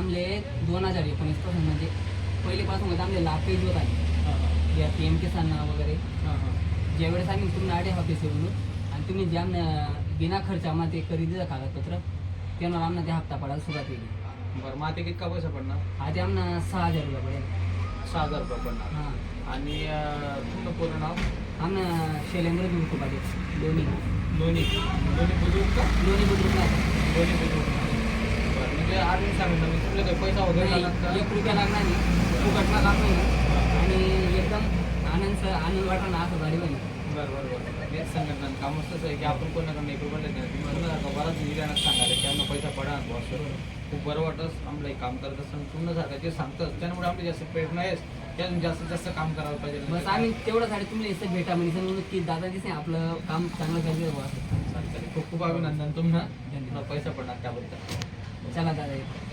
आमले दोन हजार एकोणीसपासून म्हणजे पहिलेपासून म्हणजे आमले लाभ पेज होत आहे या पी एम किसान वगैरे. ज्यावेळेस आम्ही तुम्ही आडे ऑफिस येऊन आणि तुम्ही जे आमनं बिना खर्च आम्हाला ते करी दिलं कागदपत्र त्यामुळे आम्हाला ते हप्ता पडायला सुरुवात केली. बरं मग आता कितका पैसा पडणार? आता आमना सहा हजार रुपये पडेल. सहा हजार रुपये पडणार. हां. आणि तुमचं पूर्ण नाव? आमना शैलेंद्र देऊ पाहिजे दोन्ही. दोन्ही. दोन्ही बुजुर्ग? का दोन्ही नाही दोन्ही बुजुर्ग. बरं म्हणजे आधी सांगितलं मी तुमले काही पैसा वगैरे? एक रुपया लागणार नाही. फुकटला काम नाही. ना आणि एकदम आनंद आनंद वाटणार ना असं गाडी होईल बरं बरं बरं. हेच संघटना काम असतंच आहे की आपण कोणाकडनं एक रुपये नाही तुम्ही म्हणलं का बराच निघायला सांगायला की आम्हाला पैसा पडा बॉस खूप बरं वाटत आम्हाला काम करत असताना पूर्ण सारखं जे सांगतं त्यामुळे आपली जास्त प्रेरणा आहेस त्यातून जास्तीत जास्त काम करायला पाहिजे. बस आम्ही तेवढ्यासाठी तुम्ही इथं भेटा म्हणजे म्हणून की दादा दिसे आपलं काम चांगलं करायचं. खूप खूप अभिनंदन तुम्हाला. पैसा पडणार त्याबद्दल. चला दादा